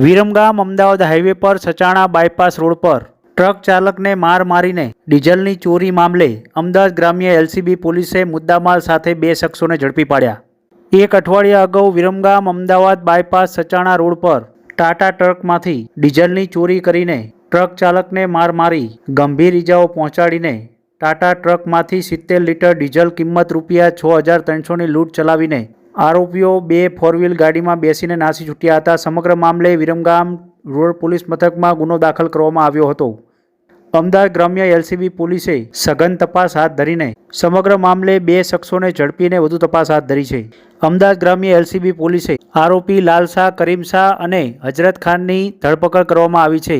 Viramgam Ahmedabad highway પર Sachana bypass road પર truck ચાલકને માર મારીને ડીઝલની ચોરી મામલે અમદાવાદ ગ્રામ્ય એલસીબી પોલીસે મુદ્દામાલ સાથે બે શખ્સોને ઝડપી પાડ્યા. એક અઠવાડિયા અગાઉ વિરમગામ અમદાવાદ બાયપાસ સચાણા રોડ પર ટાટા ટ્રકમાંથી ડીઝલની ચોરી કરીને ટ્રક ચાલકને માર મારી ગંભીર ઇજાઓ પહોંચાડીને ટાટા ટ્રકમાંથી સિત્તેર લીટર ડીઝલ કિંમત રૂપિયા છ હજાર ત્રણસોની લૂંટ ચલાવીને આરોપીઓ બે ફોર વ્હીલ ગાડીમાં બેસીને નાસી છૂટ્યા હતા. સમગ્ર મામલે વિરમગામ રોડ પોલીસ મથકમાં ગુનો દાખલ કરવામાં આવ્યો હતો. અમદાવાદ ગ્રામ્ય એલસીબી પોલીસે સઘન તપાસ હાથ ધરીને સમગ્ર મામલે બે શખ્સોને ઝડપીને વધુ તપાસ હાથ ધરી છે. અમદાવાદ ગ્રામ્ય એલસીબી પોલીસે આરોપી લાલશાહ કરીમશાહ અને હજરત ખાનની ધરપકડ કરવામાં આવી છે.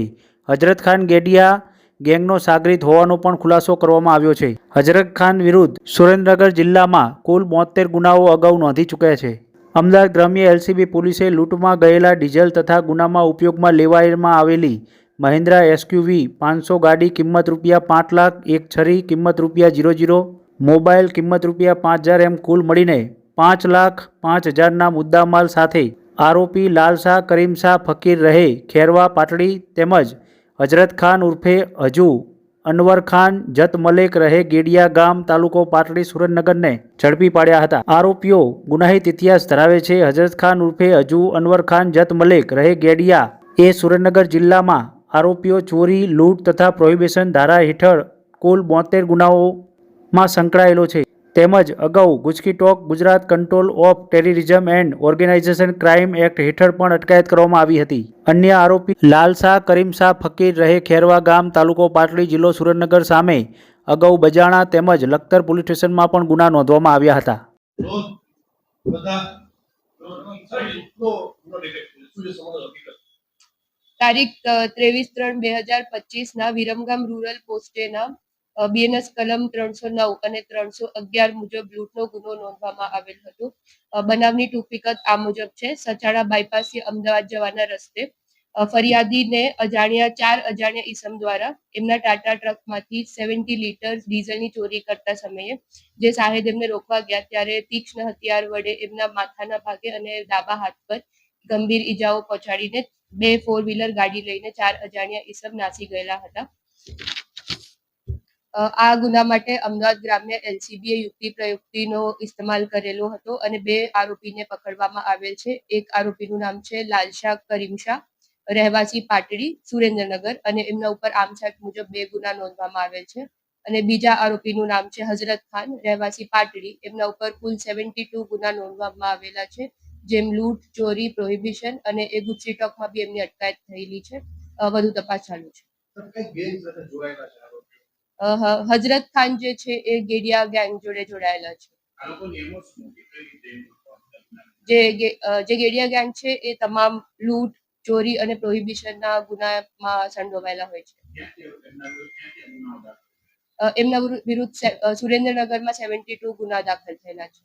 હજરત ખાન ગેડિયા ગેંગનો સાગરીત હોવાનો પણ ખુલાસો કરવામાં આવ્યો છે. હજરત ખાન વિરુદ્ધ સુરેન્દ્રનગર જિલ્લામાં કુલ બોતેર ગુનાઓ અગાઉ નોંધી ચૂક્યા છે. અમદાવાદ ગ્રામ્ય એલસીબી પોલીસે લૂંટમાં ગયેલા ડીઝલ તથા ગુનામાં ઉપયોગમાં લેવામાં આવેલી મહિન્દ્રા એસક્યુવી પાંચસો ગાડી કિંમત રૂપિયા પાંચ લાખ, એક છરી કિંમત રૂપિયા જીરો જીરો, મોબાઈલ કિંમત રૂપિયા પાંચ હજાર એમ કુલ મળીને પાંચ લાખ પાંચ હજારના મુદ્દામાલ સાથે આરોપી લાલશાહ કરીમશાહ ફકીર રહે ખેરવા પાટડી તેમજ હજરત ખાન ઉર્ફે હજુ અનવર ખાન, જત મલેક રહે ગેડિયા ગામ, તાલુકો પાટડી, સુરેન્દ્રનગરને ઝડપી પાડ્યા હતા. આરોપીઓ ગુનાહિત ઇતિહાસ ધરાવે છે. હજરત ખાન ઉર્ફે હજુ અનવર ખાન, જત મલેક રહે ગેડિયા એ સુરેન્દ્રનગર જિલ્લામાં આરોપીઓ ચોરી, લૂંટ તથા પ્રોહિબિશન ધારા હેઠળ કુલ બોતેર ગુનાઓમાં સંકળાયેલો છે. તેમજ અગાઉ ગુજકી talk, Gujarat control of terrorism and organisation crime act હેઠળ પણ અટકાયત કરવામાં આવી હતી. અન્ય આરોપી લાલ શાહ ફકીર રહે ખેરવા ગામ, તાલુકો પાટડી જિલ્લો સુરેન્દ્રનગર સામે અગાઉ બજાણા તેમજ લખતર પોલીસ સ્ટેશનમાં પણ ગુના નોંધવામાં આવ્યા હતા. તારીખ ત્રેવીસ ત્રણ બે હજાર પચીસ ના વિરમગામ રૂરલ પોસ્ટેના બીએનએસ કલમ ત્રણસો નવ અને ત્રણસો અગિયાર મુજબ લૂંટનો ગુનો નોંધવામાં આવેલ હતો. બનાવની ટૂંક આ મુજબ છે. સચાડા બાયપાસથી અમદાવાદ જવાના રસ્તે ફરિયાદીને અજાણ્યા ચાર અજાણ્યા ઈસમ દ્વારા એમના ટાટા ટ્રકમાંથી સેવન્ટી લીટર ડીઝલની ચોરી કરતા સમયે, જે સાહેબ એમને રોકવા ગયા ત્યારે તીક્ષ્ણ હથિયાર વડે એમના માથાના ભાગે અને ડાબા હાથ પર ગંભીર ઈજાઓ પહોંચાડીને બે ફોર વ્હીલર ગાડી લઈને ચાર અજાણ્યા ઈસમ નાસી ગયેલા હતા. આ ગુના માટે અમદાવાદ ગ્રામ્ય એલસીબીએ યુક્તિ પ્રયુક્તિનો ઇસ્તેમાલ કરેલો હતો અને બે આરોપીને પકડવામાં આવેલ છે. એક આરોપીનું નામ છે લાલશાહ કરીમશાહ, રહેવાસી પાટડી, સુરેન્દ્રનગર અને એમના ઉપર આમસાટ મુજબ બે ગુના નોંધવામાં આવેલ છે. અને બીજા આરોપીનું નામ છે હઝરત ખાન, રહેવાસી પાટડી, એમના ઉપર કુલ સેવન્ટી ટુ ગુના નોંધવામાં આવેલા છે, જેમ લૂંટ, ચોરી, પ્રોહિબિશન અને એ ગુજસી ટોકમાં બી એમની અટકાયત થયેલી છે. વધુ તપાસ ચાલુ છે? તો કઈ ગેંગ સાથે જોડાયેલા છે આરોપીઓ અ, હ- હઝરત ખાન જે છે એ ગેડિયા ગેંગ જોડે જોડાયેલા છે. જે જે ગેડિયા ગેંગ છે એ તમામ લૂંટ ચોરી અને પ્રોહિબિશનના ગુનામાં સંડોવાયેલા હોય છે. એમના વિરુદ્ધ સુરેન્દ્રનગરમાં સેવન્ટી ટુ ગુના દાખલ થયેલા છે.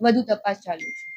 વધુ તપાસ ચાલુ છે.